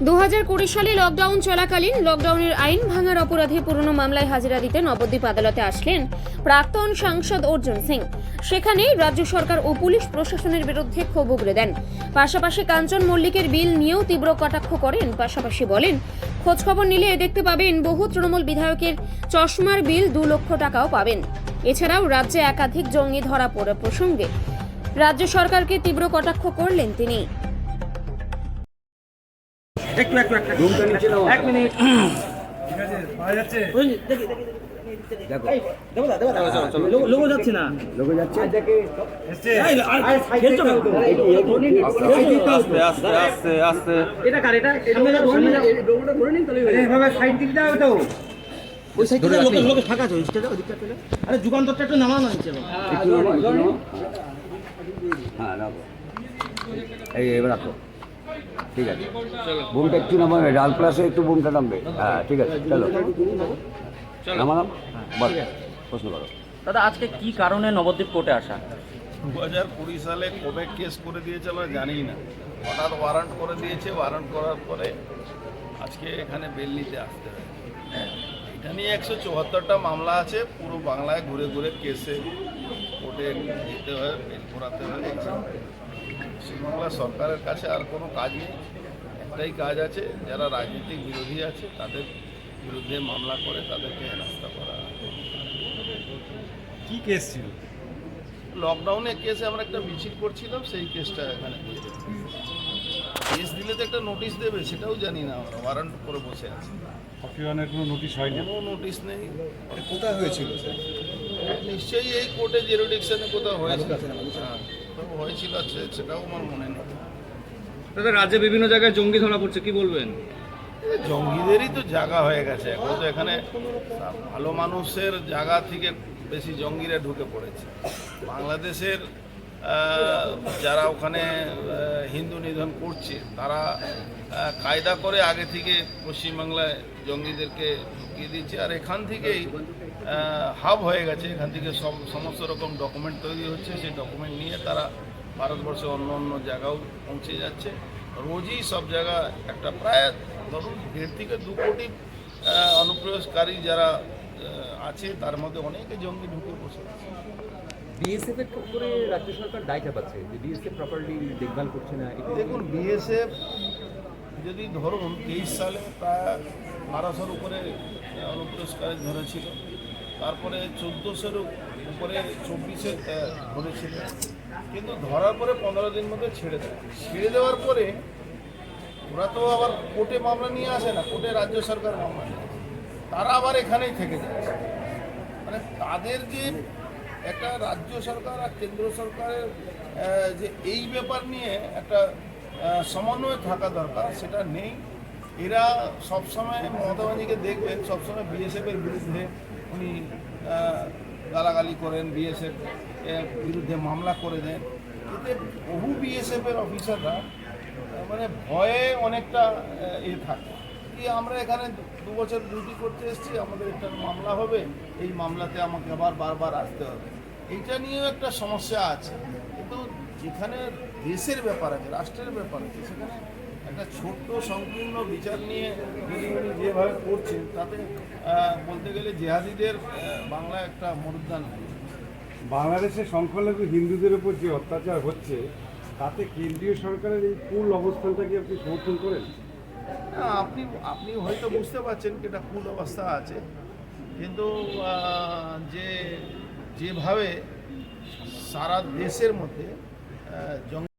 দু সালে লকডাউন চলাকালীন লকডাউনের আইন ভাঙার অপরাধে পুরনো মামলায় হাজিরা দিতে নবদ্বীপ আদালতে আসলেন প্রাক্তন সাংসদ অর্জুন সিং। সেখানে রাজ্য সরকার ও পুলিশ প্রশাসনের বিরুদ্ধে ক্ষোভ উগরে দেন। পাশাপাশি কাঞ্চন মল্লিকের বিল নিয়েও তীব্র কটাক্ষ করেন। পাশাপাশি বলেন, খোঁজখবর নিলে দেখতে পাবেন, বহু তৃণমূল বিধায়কের চশমার বিল দু লক্ষ টাকাও পাবেন। এছাড়াও রাজ্যে একাধিক জঙ্গি ধরা পড়া প্রসঙ্গে। রাজ্য সরকারকে তীব্র কটাক্ষ করলেন তিনি। একটু একটু একটু। রুমটা নিচে নাও। এক মিনিট। ঠিক আছে পাওয়া যাচ্ছে। ওই দেখি দেখি দেখো। দেবো দা দেবো দা লোগো- যাচ্ছে না। লোকে যাচ্ছে? আস্তে আস্তে আস্তে আস্তে এটা কার? এটা এইভাবে সাইড দিক দাও তো। ওই সাইডে লোকে লোকে ফাঁকা আছে ওই সাইডে ওদিকটা পেলে আরে যুগান্তরটা একটু নামাও না নিচে। হ্যাঁ রাখো। এই এবার রাখো। ঠিক আছে। বুমটা একটু নামাবে ডাল প্লাসে একটু বুমটা নামবে। হ্যাঁ ঠিক আছে চলো। নামালাম বল প্রশ্ন করো। দাদা আজকে কি কারণে নবদ্বীপ কোর্টে আসা? দু হাজার কুড়ি সালে কবে কেস করে দিয়েছে আমরা জানি না। হঠাৎ ওয়ারেন্ট করে দিয়েছে ওয়ারেন্ট করার পরে আজকে এখানে বেল নিতে আসতে হয়। এটা নিয়ে একশো চুয়াত্তরটা মামলা আছে পুরো বাংলায় ঘুরে ঘুরে কেসে কোর্টে যেতে হয় বেল করাতে হয়। পশ্চিমবাংলা সরকারের কাছে আর কোনো কাজ নেই। একটাই কাজ আছে যারা রাজনৈতিক বিরোধী আছে তাদের বিরুদ্ধে মামলা করে তাদেরকে হেনস্থা করা। কি কেস ছিল? লকডাউনে কেসে আমরা একটা মিছিল করছিলাম সেই কেসটা এখানে কেস দিলে তো একটা নোটিশ দেবে সেটাও জানি না আমরা ওয়ারেন্ট করে বসে আছি। কোনো নোটিশ হয়নি? কোনো নোটিশ নেই। কোথায় হয়েছিল স্যার? নিশ্চয়ই এই কোর্টে জেরোডিকশনে কোথাও হয়েছে। হ্যাঁ। কোথাও হয়েছিল সেটাও আমার মনে নেই। দাদা রাজ্যে বিভিন্ন জায়গায় জঙ্গি ধরা পড়ছে কি বলবেন? জঙ্গিদেরই তো জায়গা হয়ে গেছে। এখন তো এখানে ভালো মানুষের জায়গা থেকে বেশি জঙ্গিরা ঢুকে পড়েছে। বাংলাদেশের যারা ওখানে হিন্দু নিধন করছে, তারা কায়দা করে আগে থেকে পশ্চিমবাংলায় জঙ্গিদেরকে ঢুকিয়ে দিচ্ছে। আর এখান থেকেই হাব হয়ে গেছে। এখান থেকে সব, সমস্ত রকম ডকুমেন্ট তৈরি হচ্ছে। সেই ডকুমেন্ট নিয়ে তারা ভারতবর্ষে অন্য অন্য জায়গাও পৌঁছে যাচ্ছে। রোজই সব জায়গা একটা প্রায় ধরুন দেড় থেকে দু কোটি অনুপ্রবেশকারী যারা আছে তার মধ্যে অনেকে জঙ্গি ঢুকে বসে আছে। বিএসএফ এর উপরে রাজ্য সরকার পাচ্ছে যে বিএসএফ প্রপারলি দেখভাল করছে না দেখুন বিএসএফ যদি ধরুন তেইশ সালে প্রায় বারোশোর উপরে অনুপ্রবেশকারী ধরেছিল তারপরে চোদ্দোশোর উপরে চব্বিশে ধরেছিল। কিন্তু ধরার পরে পনেরো দিন মধ্যে ছেড়ে দেয়। ছেড়ে দেওয়ার পরে ওরা তো আবার কোর্টে মামলা নিয়ে আসে না কোর্টে রাজ্য সরকার মামলা। তারা আবার এখানেই থেকে যায় মানে তাদের যে একটা রাজ্য সরকার আর কেন্দ্র সরকারের যে এই ব্যাপার নিয়ে একটা সমন্বয় থাকা দরকার, সেটা নেই। এরা সবসময় মমতা ব্যানার্জিকে দেখবেন, সবসময় বিএসএফের বিরুদ্ধে উনি গালাগালি করেন বিএসএফ বিরুদ্ধে মামলা করে দেন। এতে বহু বিএসএফের অফিসাররা মানে ভয়ে অনেকটা এ থাকে। কি আমরা এখানে দু- বছর ডিউটি করতে এসেছি, আমাদের একটা মামলা হবে, এই মামলাতে আমাকে আবার বারবার আসতে হবে। এইটা নিয়েও একটা সমস্যা আছে। কিন্তু যেখানে দেশের ব্যাপার আছে, রাষ্ট্রের ব্যাপার আছে, সেখানে একটা ছোট্ট সংকীর্ণ বিচার নিয়ে যদি উনি যেভাবে করছেন, তাতে বলতে গেলে জেহাদিদের বাংলায় একটা মরুদ্যান বাংলাদেশে সংখ্যালঘু হিন্দুদের উপর যে অত্যাচার হচ্ছে, তাতে কেন্দ্রীয় সরকারের এই কুল অবস্থানটাকে আপনি সমর্থন করেন? না, আপনি আপনি হয়তো বুঝতে পারছেন এটা কুল অবস্থা আছে। কিন্তু যে যেভাবে সারা দেশের মধ্যে আহ, জঙ্গি